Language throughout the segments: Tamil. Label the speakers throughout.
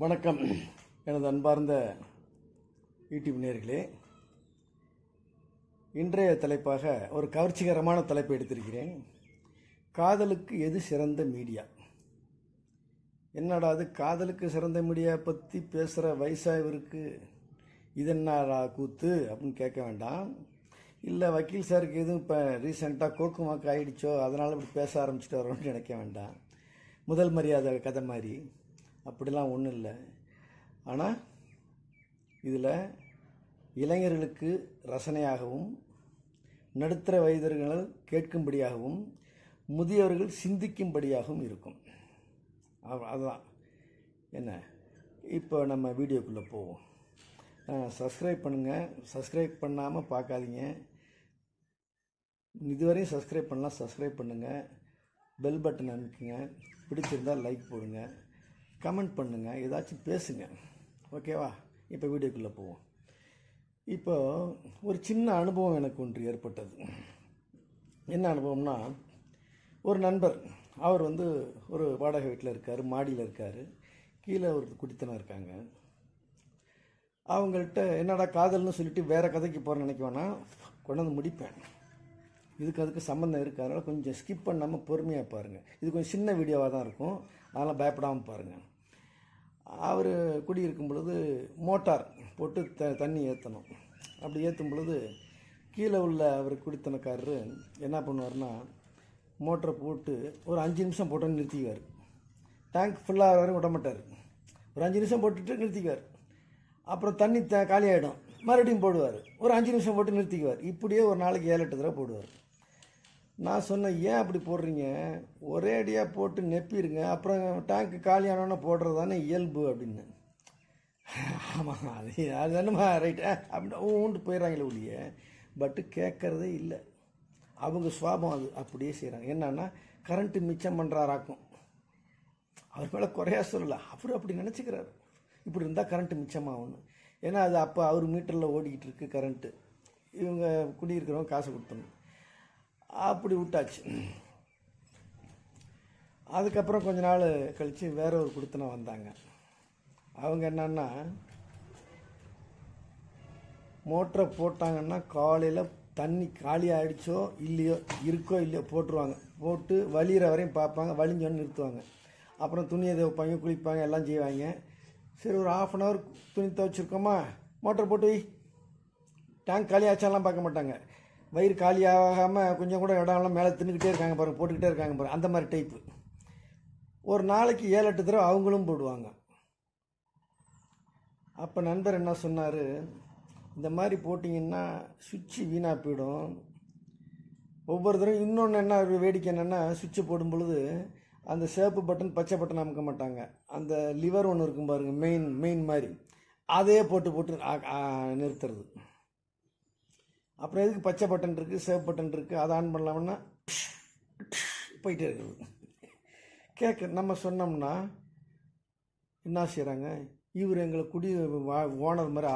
Speaker 1: வணக்கம். எனது அன்பார்ந்த யூடியூப் நேர்களே இன்றைய தலைப்பாக ஒரு கவர்ச்சிகரமான தலைப்பை எடுத்திருக்கிறேன். காதலுக்கு எது சிறந்த மீடியா? என்னடா அது காதலுக்கு சிறந்த மீடியா பற்றி பேசுகிற வயசாகவருக்கு இது என்னடா கூத்து அப்படின்னு கேட்க வேண்டாம். இல்லை வக்கீல் சாருக்கு எதுவும் இப்போ ரீசெண்டாக கோக்கு மாக்கு ஆகிடுச்சோ அதனால் இப்படி பேச ஆரம்பிச்சிட்டு வரோம்னு நினைக்க வேண்டாம். முதல் மரியாதை கதை மாதிரி. அப்படிலாம் ஒன்றும் இல்லை. ஆனால் இதில் இளைஞர்களுக்கு ரசனையாகவும் நடுத்தர வயதர்கள் கேட்கும்படியாகவும் முதியவர்கள் சிந்திக்கும்படியாகவும் இருக்கும். அதுதான். என்ன? இப்போ நம்ம வீடியோக்குள்ளே போவோம். சப்ஸ்கிரைப் பண்ணுங்கள் சப்ஸ்கிரைப் பண்ணாமல் பார்க்காதீங்க இதுவரையும் சப்ஸ்கிரைப் பண்ணலாம் சப்ஸ்கிரைப் பண்ணுங்கள் பெல் பட்டன் அமைக்குங்க. பிடிச்சிருந்தால் லைக் போடுங்கள் கமெண்ட் பண்ணுங்கள் ஏதாச்சும் பேசுங்க. ஓகேவா இப்போ வீடியோக்குள்ளே போவோம். இப்போ ஒரு சின்ன அனுபவம் எனக்கு ஒன்று ஏற்பட்டது. என்ன அனுபவம்னா ஒரு நண்பர் அவர் வந்து ஒரு வாடகை வீட்டில் இருக்கார் மாடியில் இருக்கார். கீழே ஒரு குடித்தனம் இருக்காங்க. அவங்கள்ட்ட என்னடா காதல்னு சொல்லிட்டு வேறு கதைக்கு போகிறேன்னு நினைக்குவேன்னா கொண்டாந்து முடிப்பேன். இதுக்கு அதுக்கு சம்மந்தம் இருக்கு? அதனால் கொஞ்சம் ஸ்கிப் பண்ணாமல் பொறுமையாக பாருங்கள் இது கொஞ்சம் சின்ன வீடியோவாக தான் இருக்கும். அதனால் பயப்படாமல் பாருங்கள் அவர் குடியிருக்கும் பொழுது மோட்டார் போட்டு த தண்ணி ஏற்றணும் அப்படி ஏற்றும் பொழுது கீழே உள்ள அவர் குடித்தனக்காரரு என்ன பண்ணுவார்னா மோட்டரை போட்டு ஒரு அஞ்சு நிமிஷம் போட்டு நிறுத்திக்குவார். டேங்க் ஃபுல்லாக வரையும் விட மாட்டார். ஒரு அஞ்சு நிமிஷம் போட்டுட்டு நிறுத்திக்குவார். அப்புறம் தண்ணி த காலியாகிடும் மறுபடியும் போடுவார். ஒரு அஞ்சு நிமிஷம் போட்டு நிறுத்திக்குவார். இப்படியே ஒரு நாளைக்கு ஏழு எட்டு தடவை போடுவார். நான் சொன்னேன் ஏன் அப்படி போடுறீங்க? ஒரே அடியாக போட்டு நெப்பிடுங்க அப்புறம் டேங்க்கு காலியானோன்னு போடுறது தானே இயல்பு அப்படின்னு ஆமாம் அது அது என்னமா ரைட் அப்படின்னா ஊண்டு போயிடறாங்களே ஒழிய. பட்டு கேட்குறதே இல்லை. அவங்க சுவாபம் அது. அப்படியே செய்கிறாங்க என்னன்னா கரண்ட்டு மிச்சம் பண்ணுறாராக்கும் அவர் மேலே குறையா சொல்லலை. அவர் அப்படி நினச்சிக்கிறாரு. இப்படி இருந்தால் கரண்ட்டு மிச்சமாகும்னு. ஏன்னா அது அப்போ அவர் மீட்டரில் ஓடிக்கிட்டு இருக்கு கரண்ட்டு இவங்க குடியிருக்கிறவங்க காசு கொடுத்தணும் அப்படி விட்டாச்சு. அதுக்கப்புறம் கொஞ்ச நாள் கழித்து வேற ஒரு குடுத்தனை வந்தாங்க. அவங்க என்னன்னா மோட்டரை போட்டாங்கன்னா காலையில் தண்ணி காலி ஆயிடுச்சோ இல்லையோ இருக்கோ இல்லையோ போட்டுருவாங்க. போட்டு வலிகிற வரையும் பார்ப்பாங்க வலிஞ்சோன்னு நிறுத்துவாங்க. அப்புறம் துணியை துவைப்பாங்க குளிப்பாங்க எல்லாம் செய்வாங்க. சரி ஒரு ஆஃப் அன் ஹவர் துணி துவைச்சிருக்கோமா? மோட்டர் போட்டு டேங்க் காலி ஆச்சாலாம் பார்க்க மாட்டாங்க. வயிறு காலி ஆகாமல் கொஞ்சம் கூட இடம்லாம் மேலே தின்னுக்கிட்டே இருக்காங்க பாருங்க போட்டுக்கிட்டே இருக்காங்க பாருங்க அந்த மாதிரி டைப்பு ஒரு நாளைக்கு ஏழு எட்டு தடவை அவங்களும் போடுவாங்க. அப்போ நண்பர் என்ன சொன்னார்? இந்த மாதிரி போட்டிங்கன்னா சுவிட்சு வீணாக போயிடும். ஒவ்வொரு இன்னொன்று என்ன ஒரு வேடிக்கை என்னென்னா சுவிட்சு போடும் பொழுது அந்த சிவப்பு பட்டன் பச்சை பட்டன் அமுக்க மாட்டாங்க. அந்த லிவர் ஒன்று இருக்கும் பாருங்கள் மெயின் மெயின் மாதிரி. அதையே போட்டு போட்டு நிறுத்துறது. அப்புறம் எதுக்கு பச்சை பட்டன் இருக்குது சேவ் பட்டன் இருக்குது அதை ஆன் பண்ணலாம்னா போயிட்டே இருக்குது. கேட்க நம்ம சொன்னோம்னா என்ன செய்கிறாங்க இவர் எங்களை குடி வா ஓனர் மாதிரி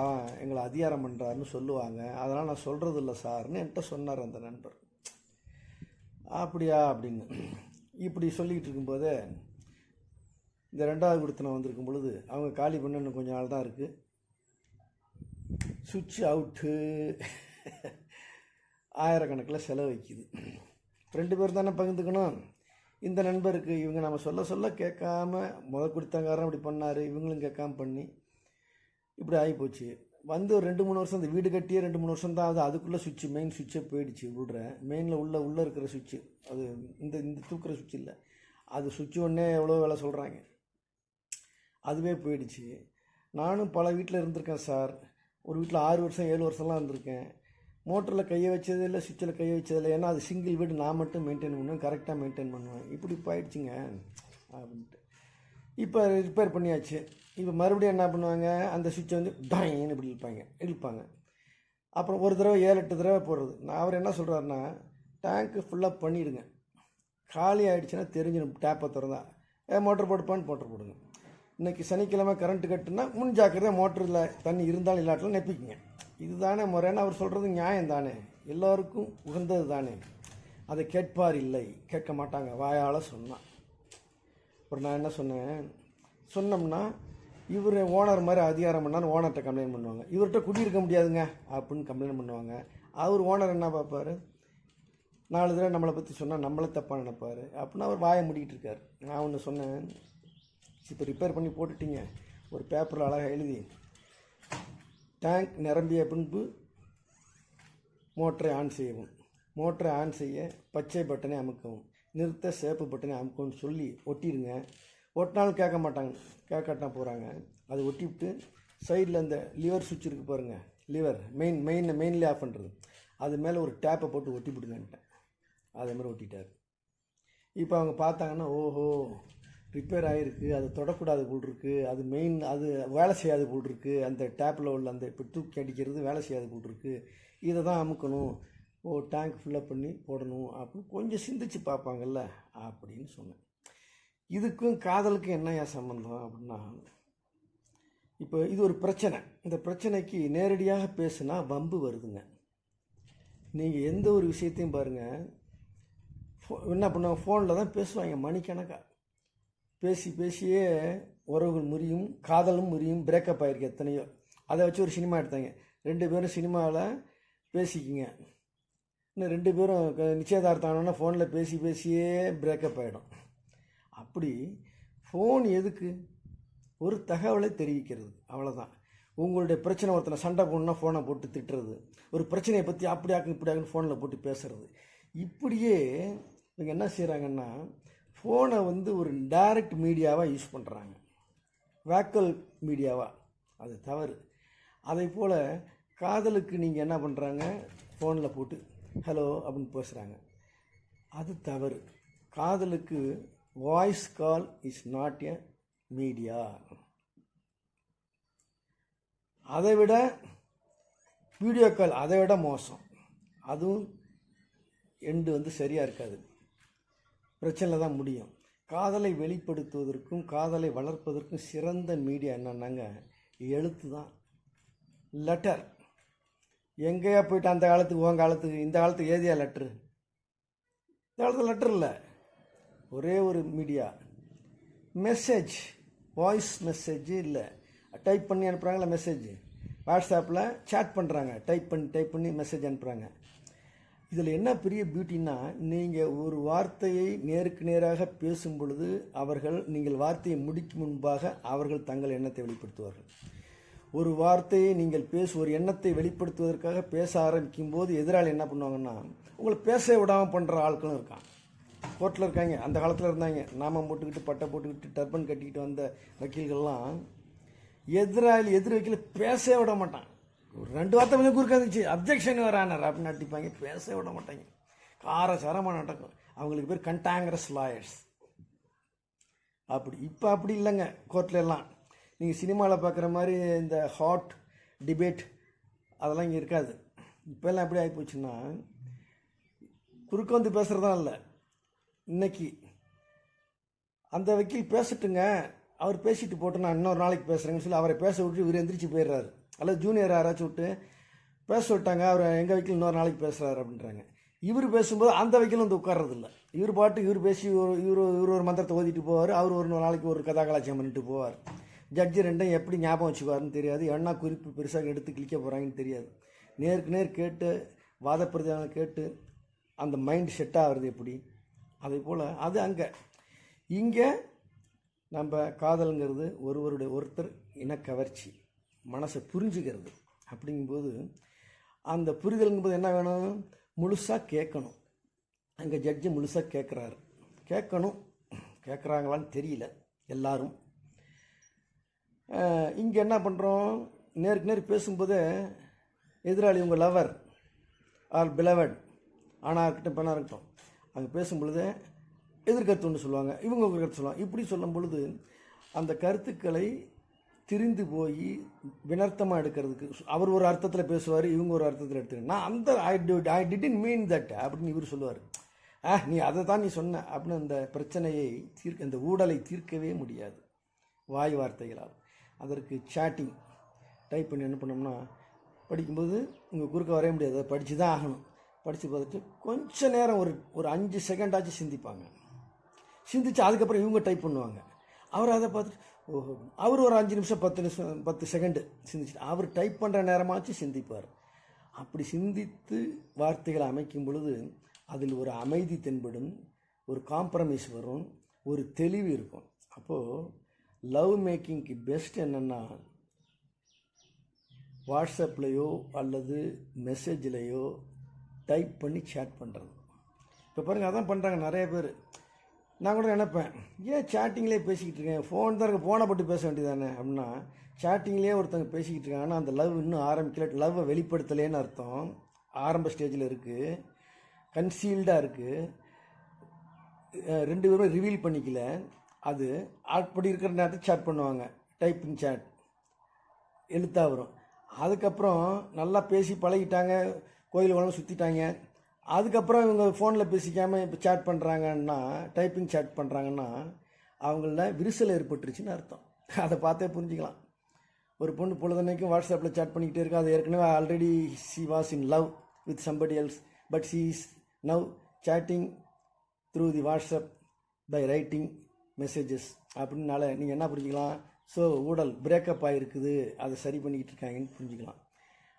Speaker 1: எங்களை அதிகாரம் பண்ணுறாருன்னு சொல்லுவாங்க. அதனால் நான் சொல்கிறது இல்லை சார்னு என்கிட்ட சொன்னார் அந்த நண்பர். அப்படியா அப்படின்னு. இப்படி சொல்லிக்கிட்டு இருக்கும்போதே இந்த ரெண்டாவது குடுத்தனம் வந்திருக்கும் பொழுது அவங்க காலி பண்ண இன்னும் கொஞ்ச நாள் தான் இருக்குது சுவிட்ச் அவுட்டு ஆயிரக்கணக்கில் செலவழிக்குது ரெண்டு பேர் தானே பகிர்ந்துக்கணும். இந்த நண்பருக்கு இவங்க நம்ம சொல்ல சொல்ல கேட்காம முதல் கொடுத்தங்காரன் இப்படி பண்ணார் இவங்களும் கேட்காம பண்ணி இப்படி ஆகிப்போச்சு வந்து ஒரு ரெண்டு மூணு வருஷம் அந்த வீடு கட்டியே ரெண்டு மூணு வருஷம் தான் அது அதுக்குள்ளே சுவிட்சு மெயின் சுவிட்சே போயிடுச்சு விடுறேன். மெயினில் உள்ள உள்ளே இருக்கிற சுவிட்சு அது இந்த இந்த தூக்குற சுவிட்ச் இல்லை. அது சுவிட்சு ஒன்றே எவ்வளோ வேலை சொல்கிறாங்க அதுவே போயிடுச்சு. நானும் பல வீட்டில் இருந்திருக்கேன் சார். ஒரு வீட்டில் ஆறு வருஷம் ஏழு வருஷம்லாம் இருந்திருக்கேன். மோட்டரில் கையை வச்சது இல்லை சுவிட்சில் கையை வச்சது இல்லை. ஏன்னா அது சிங்கிள் வீடு நான் மட்டும் மெயின்டைன் பண்ணுவேன் கரெக்டாக மெயின்டைன் பண்ணுவேன். இப்படி போயிடுச்சுங்க அப்படின்ட்டு. இப்போ ரிப்பேர் பண்ணியாச்சு. இப்போ மறுபடியும் என்ன பண்ணுவாங்க? அந்த சுவிட்சை வந்து டாயின்னு இப்படி இழுப்பாங்க. இழுப்பாங்க. அப்புறம் ஒரு தடவை ஏழு எட்டு தடவை போடுறது. நான் அவர் என்ன சொல்கிறாருன்னா டேங்க்கு ஃபுல்லாக பண்ணிவிடுங்க காலி ஆகிடுச்சுன்னா தெரிஞ்சிடும் டேப்பை திறந்தா. ஏ மோட்டர் போட்டுப்பான்னு மோட்டர் போடுங்க. இன்னைக்கு சனிக்கிழமை கரண்ட்டு கட்டுனா முன் ஜாக்கிரதை மோட்டரில் தண்ணி இருந்தாலும் இல்லாட்டிலும் நெப்பிக்குங்க. இதுதானே முறைன்னு அவர் சொல்கிறது நியாயம் தானே எல்லோருக்கும் உகந்தது தானே அதை கேட்பார் இல்லை. கேட்க மாட்டாங்க. வாயால் சொன்னான் அப்புறம் நான் என்ன சொன்னேன்? சொன்னோம்னா இவர் ஓனர் மாதிரி அதிகாரம் பண்ணாலும் ஓனர்கிட்ட கம்ப்ளைண்ட் பண்ணுவாங்க. இவர்கிட்ட குடியிருக்க முடியாதுங்க அப்படின்னு கம்ப்ளைண்ட் பண்ணுவாங்க. அவர் ஓனர் என்ன பார்ப்பாரு? நாலு தடவை நம்மளை பற்றி சொன்னால் நம்மளை தப்பாக நினைப்பார். அப்படின்னு அவர் வாயை முடிக்கிட்டு இருக்கார். நான் ஒன்று சொன்னேன். இப்போ ரிப்பேர் பண்ணி போட்டுட்டீங்க. ஒரு பேப்பரில் அழகாக எழுதி. டேங்க் நிரம்பிய பின்பு மோட்டரை ஆன் செய்யவும். மோட்டரை ஆன் செய்ய பச்சை பட்டனை அமுக்கவும். நிறுத்த சேப்பு பட்டனை அமுக்கவும் சொல்லி ஒட்டிடுங்க. ஒட்டினாலும் கேட்க மாட்டாங்க. கேட்காட்டா போகிறாங்க அதை ஒட்டிவிட்டு சைடில் அந்த லிவர் சுவிட்ச் இருக்குது பாருங்கள் lever main main mainly off பண்ணுறது அது மேலே ஒரு டேப்பை போட்டு ஒட்டி விடுங்கன்ட்டேன் அதே மாதிரி ஒட்டிட்டார். இப்போ அவங்க பார்த்தாங்கன்னா ஓஹோ ரிப்பேர் ஆகிருக்கு அது தொடக்கூடாது போல் இருக்கு அது மெயின் அது வேலை செய்யாது போல் இருக்கு அந்த டேப்பில் உள்ள அந்த இப்போ தூக்கி அடிக்கிறது வேலை செய்யாது போல் இருக்கு. இதை தான் அமுக்கணும். ஓ டேங்க் ஃபில்லப் பண்ணி போடணும் அப்படின்னு கொஞ்சம் சிந்திச்சு பார்ப்பாங்கல்ல அப்படின்னு சொன்னேன். இதுக்கும் காதலுக்கும் என்னையா சம்மந்தம் அப்படின்னா இப்போ இது ஒரு பிரச்சனை. இந்த பிரச்சனைக்கு நேரடியாக பேசுனா வம்பு வருதுங்க. நீங்கள் எந்த ஒரு விஷயத்தையும் பாருங்கள் ஃபோ- என்ன பண்ணுவாங்க ஃபோனில் தான் பேசுவாங்க மணிக்கணக்காக பேசி பேசியே உறவுகள் முறியும் காதலும் முறியும் பிரேக்கப் ஆகிருக்கு எத்தனையோ. அதை வச்சு ஒரு சினிமா எடுத்தாங்க. ரெண்டு பேரும் சினிமாவில் பேசிக்கிங்க. இன்னும் ரெண்டு பேரும் நிச்சயதார்த்தானோன்னா ஆனோன்னா ஃபோனில் பேசி பேசியே பிரேக்கப் ஆகிடும் அப்படி ஃபோன் எதுக்கு? ஒரு தகவலை தெரிவிக்கிறது. அவ்வளோதான் உங்களுடைய பிரச்சனை ஒருத்தனை சண்டை போடணுன்னா ஃபோனை போட்டு திட்டுறது. ஒரு பிரச்சனையை பற்றி அப்படி ஆக்கும் இப்படி ஆகும் ஃபோனில் போட்டு பேசுறது. இப்படியே இவங்க என்ன செய்கிறாங்கன்னா ஃபோனை வந்து ஒரு டைரக்ட் மீடியாவாக யூஸ் பண்ணுறாங்க வேக்கல் மீடியாவாக அது தவறு. அதே போல் காதலுக்கு நீங்கள் என்ன பண்ணுறாங்க ஃபோனில் போட்டு ஹலோ அப்படின்னு பேசுகிறாங்க அது தவறு. காதலுக்கு voice call is not a media அதை விட வீடியோ கால் அதை விட மோசம். அதுவும் எண்டு வந்து சரியாக இருக்காது. பிரச்சனை தான் முடியும். காதலை வெளிப்படுத்துவதற்கும் காதலை வளர்ப்பதற்கும் சிறந்த மீடியா என்னன்னாங்க? எழுத்து தான். லெட்டர் எங்கேயா போயிட்டு அந்த காலத்துக்கு உன் காலத்துக்கு இந்த காலத்துக்கு ஏதியா லெட்ரு இந்த காலத்தில் லெட்டர் இல்லை. ஒரே ஒரு மீடியா மெசேஜ் வாய்ஸ் மெசேஜ் இல்லை. டைப் பண்ணி அனுப்புகிறாங்களா மெசேஜ் வாட்ஸ்அப்பில் சேட் பண்ணுறாங்க டைப் பண்ணி டைப் பண்ணி மெசேஜ் அனுப்புகிறாங்க இதில் என்ன பெரிய பியூட்டின்னா நீங்கள் ஒரு வார்த்தையை நேருக்கு நேராக பேசும் பொழுது அவர்கள் நீங்கள் வார்த்தையை முடிக்கும் முன்பாக அவர்கள் தங்கள் எண்ணத்தை வெளிப்படுத்துவார்கள். ஒரு வார்த்தையை நீங்கள் பேச ஒரு எண்ணத்தை வெளிப்படுத்துவதற்காக பேச ஆரம்பிக்கும் போது எதிராளி என்ன பண்ணுவாங்கன்னா உங்களை பேச விடாமல் பண்ணுற ஆட்களும் இருக்கான் கோர்ட்டில் இருக்காங்க. அந்த காலத்தில் இருந்தாங்க. நாமம் போட்டுக்கிட்டு பட்டை போட்டுக்கிட்டு டர்பன் கட்டிக்கிட்டு வந்த வக்கீல்கள்லாம் எதிராளி எதிர் வக்கீல் பேசவே விட மாட்டான் ஒரு ரெண்டு வார்த்தை வந்து குறுக்காந்துச்சு அப்ஜெக்ஷன் வரானார் அப்படின்னு நட்டிப்பாங்க பேச விட மாட்டாங்க. கார சரமாக நடக்கும். அவங்களுக்கு பேர் கண்டாங்கரஸ் லாயர்ஸ் அப்படி இப்போ அப்படி இல்லைங்க கோர்ட்ல எல்லாம். நீங்கள் சினிமாவில் பார்க்குற மாதிரி இந்த ஹாட் டிபேட் அதெல்லாம் இங்கே இருக்காது. இப்போல்லாம் எப்படி ஆகிப்போச்சுன்னா குறுக்க வந்து பேசுகிறதான் இல்லை. இன்னைக்கு அந்த வக்கீல் பேசட்டுங்க. அவர் பேசிட்டு போட்டு நான் இன்னொரு நாளைக்கு பேசுகிறேன்னு சொல்லி அவரை பேச விட்டு இவர் எந்திரிச்சு போயிடுறாரு. அல்லது ஜூனியர் யாராச்சும் விட்டு பேச விட்டாங்க அவர் எங்கள் வக்கீல் இன்னொரு நாளைக்கு பேசுகிறாரு அப்படின்றாங்க. இவர் பேசும்போது அந்த வைக்கலும் வந்து உட்கார்றதில்ல. இவர் பாட்டு இவர் பேசி ஒரு இவர் இவர் ஒரு மந்திரத்தை ஓதிட்டு போவார் அவர் ஒரு நாளைக்கு ஒரு கதா கலாச்சாரம் பண்ணிட்டு போவார். ஜட்ஜி ரெண்டும் எப்படி ஞாபகம் வச்சுக்குவாருன்னு தெரியாது. என்ன குறிப்பு பெருசாக எடுத்து கிளிக்க போகிறாங்கன்னு தெரியாது. நேருக்கு நேர் கேட்டு வாதப்பிரதான கேட்டு அந்த மைண்ட் செட் ஆகிறது எப்படி? அதே போல் அது அங்கே. இங்கே நம்ம காதலுங்கிறது ஒருவருடைய ஒருத்தர் இனக்கவர்ச்சி மனசை புரிஞ்சுக்கிறது அப்படிங்கும்போது அந்த புரிதலுங்கும்போது என்ன வேணும்? முழுசாக கேட்கணும். அங்கே ஜட்ஜு முழுசாக கேட்குறாரு. கேட்கணும். கேட்குறாங்களான்னு தெரியல எல்லாரும். இங்கே என்ன பண்ணுறோம் நேருக்கு நேர் பேசும்போதே எதிராளி உங்கள் லவர் ஆர் பிலவட் ஆணாக இருக்கட்டும் பெண்ணாக இருக்கட்டும். அங்கே பேசும்பொழுது எதிர்கருத்து ஒன்று சொல்லுவாங்க. இவங்க ஒரு கருத்து சொல்லுவாங்க. இப்படி சொல்லும் பொழுது அந்த கருத்துக்களை திரிந்து போய் வினர்த்தமாக எடுக்கிறதுக்கு. அவர் ஒரு அர்த்தத்தில் பேசுவார் இவங்க ஒரு அர்த்தத்தில் எடுத்துக்க. நான் அந்த ஐ டு ஐ டிடின் மீன் தட் அப்படின்னு இவர் சொல்லுவார். ஆ நீ அதை தான் நீ சொன்ன அப்படின்னு அந்த பிரச்சனையை தீர்க்க இந்த ஊடலை தீர்க்கவே முடியாது. வாய் வார்த்தைகளால். அதற்கு சாட்டிங் டைப் பண்ணி என்ன பண்ணோம்னா படிக்கும்போது உங்கள் குறுக்க வரைய முடியாது. அதை படித்து தான் ஆகணும். படித்து பார்த்துட்டு கொஞ்ச நேரம் ஒரு ஒரு அஞ்சு செகண்டாச்சும் சிந்திப்பாங்க. சிந்திச்சு அதுக்கப்புறம் இவங்க டைப் பண்ணுவாங்க. அவர் அதை பார்த்துட்டு ஓஹோ அவர் ஒரு அஞ்சு நிமிஷம் பத்து நிமிஷம் பத்து செகண்டு சிந்திச்சுட்டு அவர் டைப் பண்ணுற நேரமாச்சு சிந்திப்பார். அப்படி சிந்தித்து வார்த்தைகளை அமைக்கும் பொழுது அதில் ஒரு அமைதி தென்படும் ஒரு காம்ப்ரமைஸ் வரும் ஒரு தெளிவு இருக்கும். அப்போது லவ் மேக்கிங்க்கு பெஸ்ட் என்னென்னா வாட்ஸ்அப்லேயோ அல்லது மெசேஜ்லேயோ டைப் பண்ணி சேட் பண்ணுறது இப்போ பாருங்கள் அதான் பண்ணுறாங்க நிறைய பேர். நான் கூட நினைப்பேன் ஏன் சேட்டிங்லேயே பேசிக்கிட்டு இருக்கேன் ஃபோன் தான் இருக்கு ஃபோனை பட்டு பேச வேண்டியதானே? அப்படின்னா சேட்டிங்லேயே ஒருத்தங்க பேசிக்கிட்டு இருக்காங்க ஆனால் அந்த லவ் இன்னும் ஆரம்பிக்கல லவ்வை வெளிப்படுத்தலேன்னு அர்த்தம். ஆரம்ப ஸ்டேஜில் இருக்குது கன்சீல்டாக இருக்குது ரெண்டு பேரும் ரிவீல் பண்ணிக்கல. அது அப்படி இருக்கிற நேரத்தில் சேட் பண்ணுவாங்க. டைப்பிங் சேட் எழுத்தாக வரும். அதுக்கப்புறம் நல்லா பேசி பழகிட்டாங்க. கோயில் குளம் சுற்றிட்டாங்க அதுக்கப்புறம் இவங்க ஃபோனில் பேசிக்காமல் இப்போ சேட் பண்ணுறாங்கன்னா டைப்பிங் சேட் பண்ணுறாங்கன்னா அவங்கள விரிசல் ஏற்பட்டுருச்சுன்னு அர்த்தம். அதை பார்த்தே புரிஞ்சுக்கலாம். ஒரு பொண்ணு பொழுதுனைக்கும் வாட்ஸ்அப்பில் சேட் பண்ணிக்கிட்டே இருக்கா. அது ஏற்கனவே already she was in love with somebody else but she is now chatting through the WhatsApp by writing messages அப்படின்னால நீங்கள் என்ன புரிஞ்சுக்கலாம்? ஸோ ஊடல் பிரேக்கப் ஆகிருக்குது அதை சரி பண்ணிக்கிட்டு இருக்காங்கன்னு புரிஞ்சுக்கலாம்.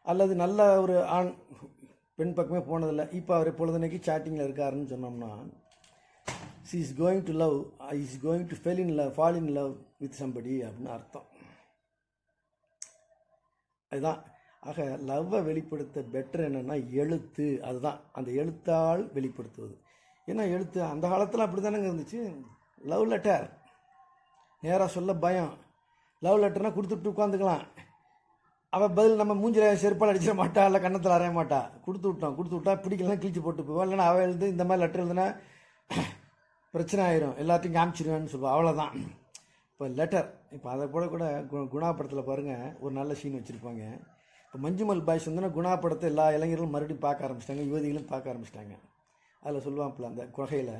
Speaker 1: அல்லது நல்ல ஒரு ஆண் பெண் பக்கமே போனதில்லை. இப்போ அவர் பொழுதுனைக்கு சாட்டிங்கில் இருக்காருன்னு சொன்னோம்னா she is going to love is going to fell in love fall in love with somebody அப்படின்னு அர்த்தம். அதுதான். ஆக லவ்வை வெளிப்படுத்த பெட்டர் என்னென்னா எழுத்து. அதுதான். அந்த எழுத்தால் வெளிப்படுத்துவது. ஏன்னா எழுத்து அந்த காலத்தில் அப்படி தானேங்க இருந்துச்சு? லவ் லெட்டர் நேராக சொல்ல பயம். லவ் லெட்டர்னால் கொடுத்துட்டு உட்காந்துக்கலாம் அவள் பதில் நம்ம மூஞ்சில் செருப்பால் அடிச்சிட மாட்டா இல்லை கன்னத்தில் அறைய மாட்டா. கொடுத்து விட்டோம் கொடுத்து விட்டா பிடிக்கலாம் கிழிச்சு போட்டு போவா. இல்லைன்னா அவள் எழுது இந்த மாதிரி லெட்டர் எழுதுனா பிரச்சனை ஆயிரும். எல்லாத்தையும் காமிச்சிருவேன்னு சொல்லுவாள் அவ்வளோதான் இப்போ லெட்டர் இப்போ அதை கூட கூட கு- குணா படத்தில் பாருங்கள் ஒரு நல்ல சீன் வச்சுருப்பாங்க. இப்போ மஞ்சுமல் பாய்ஸ் வந்துன்னா குணா படத்தை எல்லா இளைஞர்களும் மறுபடியும் பார்க்க ஆரம்பிச்சிட்டாங்க யுவதிகளும் பார்க்க ஆரம்பிச்சிட்டாங்க. அதில் சொல்லுவான்ல அந்த குகையில்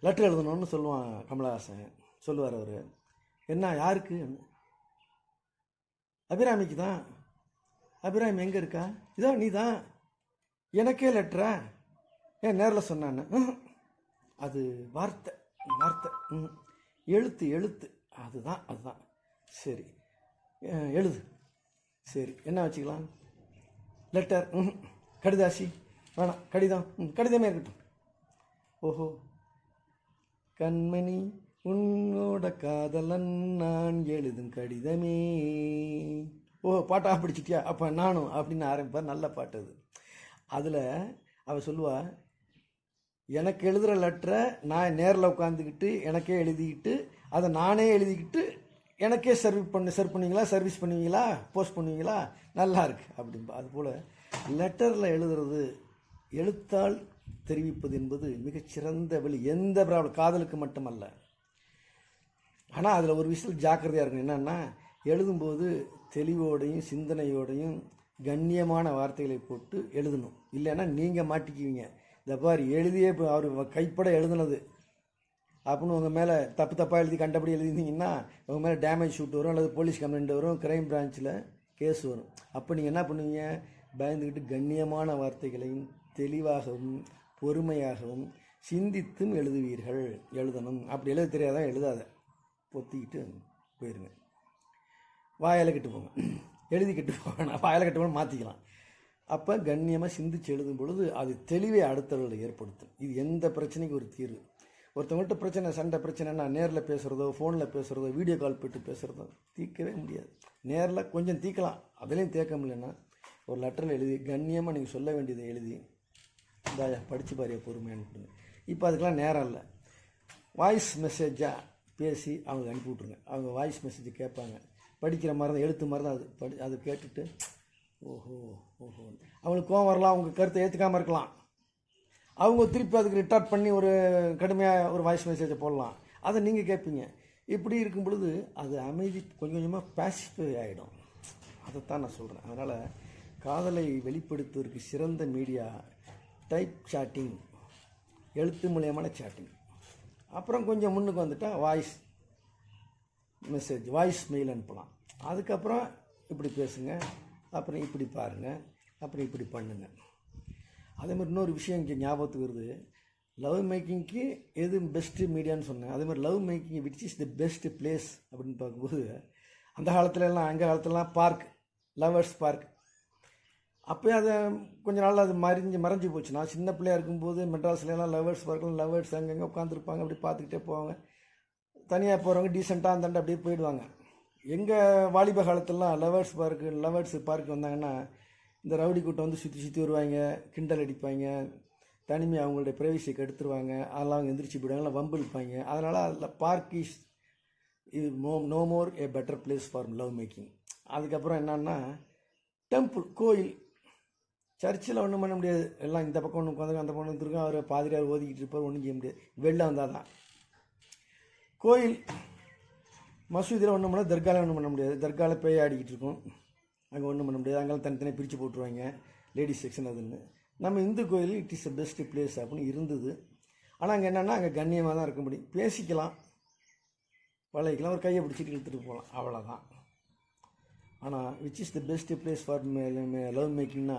Speaker 1: லெட்டர் எழுதணும்னு சொல்லுவான் கமலஹாசன். சொல்லுவார் அவர். என்ன யாருக்கு? அபிராமிக்கு தான் அபிராமி எங்கே இருக்கா? இதோ நீ தான் எனக்கே லெட்டரா ஏன் நேரில் சொன்னான்னு. அது வார்த்தை வார்த்தை. ம். எழுத்து எழுத்து. அதுதான் அதுதான். சரி. எழுது. சரி. என்ன வச்சுக்கலாம்? லெட்டர் ம் கடிதாசி. வேணாம். கடிதம். ம் கடிதமே இருக்கட்டும். ஓஹோ. கண்மணி உன்னோட காதலன் நான் எழுதும் கடிதமே. ஓ பாட்டா பிடிச்சிட்டியா? அப்போ நானும் அப்படின்னு ஆரம்பிப்பார். நல்ல பாட்டு அது. அதில் அவள் சொல்லுவா எனக்கு எழுதுகிற லெட்டரை நான் நேரில் உட்காந்துக்கிட்டு எனக்கே எழுதிக்கிட்டு அதை நானே எழுதிக்கிட்டு எனக்கே சர்வீஸ் பண்ண சர்வ் பண்ணுவீங்களா? சர்வீஸ் பண்ணுவீங்களா? போஸ்ட் பண்ணுவீங்களா? நல்லா இருக்கு. அப்படின்பா அதுபோல் லெட்டரில் எழுதுறது எழுத்தால் தெரிவிப்பது என்பது மிகச்சிறந்த வழி. எந்த ப்ராப்ளம் காதலுக்கு மட்டுமல்ல. ஆனால் அதில் ஒரு விஷயத்தில் ஜாக்கிரதையாக இருக்கணும். என்னென்னா எழுதும்போது தெளிவோடையும் சிந்தனையோடையும் கண்ணியமான வார்த்தைகளை போட்டு எழுதணும். இல்லைன்னா நீங்கள் மாட்டிக்குவீங்க. இந்த பாரு எழுதியே இப்போ அவர் கைப்பட எழுதுனது. அப்படின்னு உங்கள் மேலே தப்பு தப்பாக எழுதி கண்டபடி எழுதிருந்தீங்கன்னா உங்கள் மேலே டேமேஜ் ஷூட் வரும் அல்லது போலீஸ் கம்ப்ளைண்ட் வரும் கிரைம் பிரான்ச்சில் கேஸ் வரும். அப்போ நீங்கள் என்ன பண்ணுவீங்க? பயந்துக்கிட்டு கண்ணியமான வார்த்தைகளையும் தெளிவாகவும் பொறுமையாகவும் சிந்தித்தும் எழுதுவீர்கள். எழுதணும். அப்படி எழுத தெரியாதான் எழுதாத. பொத்திக்கிட்டு போயிருங்க. வாயால் கெட்டு போங்க எழுதி கெட்டு போங்க வாயால் கெட்டு போக மாற்றிக்கலாம் அப்போ கண்ணியமாக சிந்திச்சு எழுதும் பொழுது அது தெளிவை அடுத்தவர்களை ஏற்படுத்தும். இது எந்த பிரச்சனைக்கும் ஒரு தீர்வு. ஒருத்தவங்கள்ட்ட பிரச்சனை சண்டை பிரச்சனைனா நேரில் பேசுகிறதோ ஃபோனில் பேசுகிறதோ வீடியோ கால் போட்டு பேசுகிறதோ தீர்க்கவே முடியாது. நேரில் கொஞ்சம் தீர்க்கலாம். அதுலேயும் தேக்க முடியலன்னா ஒரு லெட்டரில் எழுதி கண்ணியமாக நீங்கள் சொல்ல வேண்டியதை எழுதி இந்த படித்து பாரியா பொறுமையான்னு இப்போ அதுக்கெல்லாம் நேரம் இல்லை. வாய்ஸ் மெசேஜாக பேசி அவங்களுக்கு அனுப்பி விட்ருங்க அவங்க வாய்ஸ் மெசேஜ் கேட்பாங்க. படிக்கிற மாதிரி தான் எழுத்து மாதிரி தான் அது படி அதை கேட்டுட்டு ஓஹோ ஓஹோ. அவங்களுக்கு கோவம் வரலாம் அவங்க கருத்தை ஏற்றுக்காமல் இருக்கலாம். அவங்க திருப்பி அதுக்கு ரிட்டார்ட் பண்ணி ஒரு கடுமையாக ஒரு வாய்ஸ் மெசேஜை போடலாம். அதை நீங்கள் கேட்பீங்க. இப்படி இருக்கும் பொழுது அது அமைதி கொஞ்சம் கொஞ்சமாக பேசிஃபை ஆகிடும் அதைத்தான் நான் சொல்கிறேன் அதனால் காதலை வெளிப்படுத்துவதற்கு சிறந்த மீடியா டைப் சாட்டிங் எழுத்து மூலியமான சாட்டிங் அப்புறம் கொஞ்சம் முன்னுக்கு வந்துட்டால் வாய்ஸ் மெசேஜ் வாய்ஸ் மெயில் அனுப்பலாம். அதுக்கப்புறம் இப்படி பேசுங்க அப்புறம் இப்படி பாருங்கள் அப்புறம் இப்படி பண்ணுங்க. அதே மாதிரி இன்னொரு விஷயம் இங்கே ஞாபகத்துக்கு வருது. லவ் மேக்கிங்க்கு எது பெஸ்ட்டு மீடியான்னு சொன்னேன். அதே மாதிரி love making which is the best place அப்படின்னு பார்க்கும்போது அந்த காலத்துலலாம் அந்த காலத்துலலாம் பார்க் லவர்ஸ் பார்க் அப்போயே அதை கொஞ்ச நாள் அது மறைஞ்சு மறைஞ்சு போச்சு நான் சின்ன பிள்ளையா இருக்கும்போது மெட்ராஸ்லாம் எல்லாம் லவர்ஸ் பார்க்கலாம் லவர்ஸ் அங்கங்கே உட்காந்துருப்பாங்க அப்படி பார்த்துக்கிட்டே போவாங்க. தனியாக போகிறவங்க டீசெண்டாக அந்தாண்ட அப்படியே போயிடுவாங்க. எங்கள் வாலிப காலத்துலலாம் லவர்ஸ் பார்க்கு லவர்ஸ் பார்க் வந்தாங்கன்னா இந்த ரவுடி கூட்டம் வந்து சுற்றி சுற்றி வருவாங்க கிண்டல் அடிப்பாங்க தனிமை அவங்களுடைய பிரைவசியை கெடுத்துருவாங்க அதெல்லாம் அவங்க எந்திரிச்சு போயிடுவாங்க இல்லை வம்பு இழுப்பாங்க. அதனால் அதில் பார்க் இஸ் இது mo no more a better place for love making அதுக்கப்புறம் என்னன்னா டெம்பிள் கோயில் சர்ச்சில் ஒன்றும் பண்ண முடியாது. எல்லாம் இந்த பக்கம் ஒன்று உட்காந்து அந்த பக்கம் வந்துருக்கோம் அவர் பாதிரியார் ஓதிக்கிட்டு இருப்பார் ஒன்றும் செய்ய முடியாது. வெளில வந்தால் தான் கோயில் மசூதியில் ஒன்றும் பண்ண தர்காவில் ஒன்றும் பண்ண முடியாது. தர்காவில் பேய் ஆடிக்கிட்டு இருக்கும். அங்கே ஒன்றும் பண்ண முடியாது. அங்கெல்லாம் தனித்தனியாக பிரித்து போட்டுருவாங்க. லேடிஸ் செக்ஷன் அதுன்னு. நம்ம இந்து கோயில் it is the best place அப்படின்னு இருந்தது. ஆனால் அங்கே என்னென்னா அங்கே கண்ணியமாக தான் இருக்க முடியும் பேசிக்கலாம். பழகிக்கலாம். ஒரு கையை பிடிச்சிட்டு இழுத்துட்டு போகலாம். அவ்வளோதான் ஆனால் which is the best place for love மேக்கிங்னா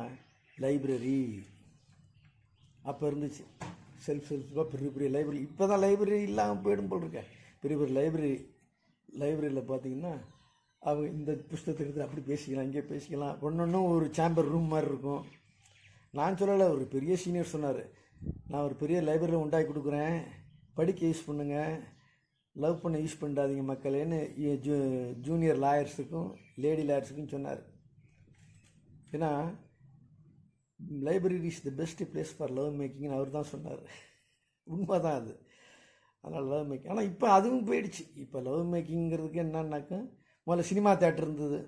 Speaker 1: library அப்போ இருந்துச்சு. செல்ஃப் செல்ஃபாக பெரிய பெரிய லைப்ரரி இப்போ தான் லைப்ரரி இல்லாமல் போயிடும் போல் இருக்கேன் பெரிய பெரிய லைப்ரரி லைப்ரரியில் பார்த்தீங்கன்னா அவங்க இந்த புஸ்தகத்தை எடுத்து அப்படி பேசிக்கலாம் இங்கே பேசிக்கலாம். ஒன்று ஒரு சேம்பர் ரூம் மாதிரி இருக்கும். நான் சொல்லலை ஒரு பெரிய சீனியர் சொன்னார். நான் ஒரு பெரிய லைப்ரரியில் உண்டாக்கி கொடுக்குறேன். படிக்க யூஸ் பண்ணுங்கள் லவ் பண்ண யூஸ் பண்ணிடாதீங்க மக்களேன்னு ஜூ ஜூனியர் லாயர்ஸுக்கும் லேடி லாயர்ஸுக்கும் சொன்னார். ஏன்னா library is the best place for love மேக்கிங்னு அவர் தான் சொன்னார். உண்மை தான் அது. அதனால் லவ் மேக்கிங் ஆனால் இப்போ அதுவும் போயிடுச்சு. இப்போ லவ் மேக்கிங்கிறதுக்கு என்னன்னாக்கா முதல்ல சினிமா தேட்டர் இருந்தது.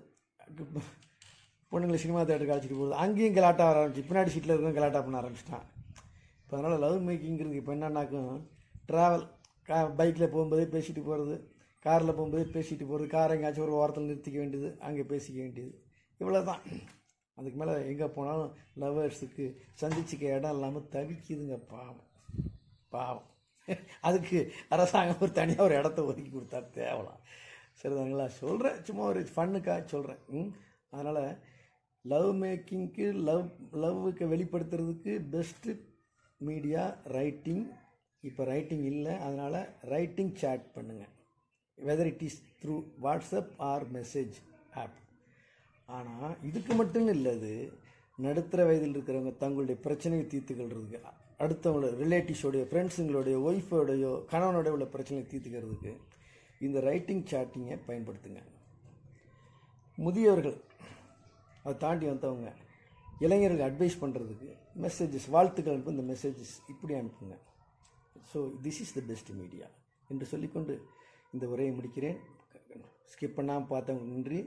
Speaker 1: பொண்ணுங்களை சினிமா தேட்டருக்கு அழைச்சிட்டு போகுது அங்கேயும் கலாட்டா வர ஆரம்பிச்சு பின்னாடி சீட்டில் இருக்கும் கலாட்டா பண்ண ஆரம்பிச்சிட்டான். இப்போ அதனால் லவ் மேக்கிங்கிறது இப்போ என்னன்னாக்கும் ட்ராவல் கா பைக்கில் போகும்போதே பேசிட்டு போகிறது காரில் போகும்போதே பேசிட்டு போகிறது காரை எங்கேயாச்சும் ஒரு ஓரத்தில் நிறுத்திக்க வேண்டியது அங்கே பேசிக்க வேண்டியது. இவ்வளோ தான் அதுக்கு மேலே எங்கே போனாலும் லவ்வர்ஸுக்கு சந்திச்சிக்க இடம் இல்லாமல் தவிக்குதுங்க பாவம். பாவம். அதுக்கு அரசாங்கம் ஒரு தனியாக ஒரு இடத்த ஒதுக்கி கொடுத்தா தேவலாம். சரிதாங்களா சொல்கிறேன் சும்மா ஒரு ஃபன்னுக்காக சொல்கிறேன் ம்? அதனால் லவ் மேக்கிங்க்கு லவ் லவ்வுக்கு வெளிப்படுத்துறதுக்கு பெஸ்ட்டு மீடியா ரைட்டிங் இப்போ ரைட்டிங் இல்லை. அதனால் ரைட்டிங் சேட் பண்ணுங்கள் whether it is through WhatsApp or message app ஆனால் இதுக்கு மட்டும் இல்லை அது. நடுத்தர வயதில் இருக்கிறவங்க தங்களுடைய பிரச்சனையை தீர்த்துக்கிறதுக்கு அடுத்தவங்களோட ரிலேட்டிவ்ஸோடைய ஃப்ரெண்ட்ஸுங்களுடைய ஒய்ஃபோடையோ கணவனோடைய உள்ள பிரச்சனையை தீர்த்துக்கிறதுக்கு இந்த ரைட்டிங் சாட்டிங்கை பயன்படுத்துங்க. முதியவர்கள் அதை தாண்டி வந்தவங்க இளைஞர்கள் அட்வைஸ் பண்ணுறதுக்கு மெசேஜஸ் வாழ்த்துக்கள் அனுப்பு இந்த மெசேஜஸ் இப்படி அனுப்புங்க. So this is the best media என்று சொல்லிக்கொண்டு இந்த உரையை முடிக்கிறேன். ஸ்கிப் பண்ணாமல் பார்த்தவங்க நன்றி.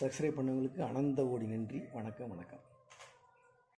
Speaker 1: சப்ஸ்கிரைப் பண்ணவங்களுக்கு அனந்த ஓடி நன்றி. வணக்கம் வணக்கம்.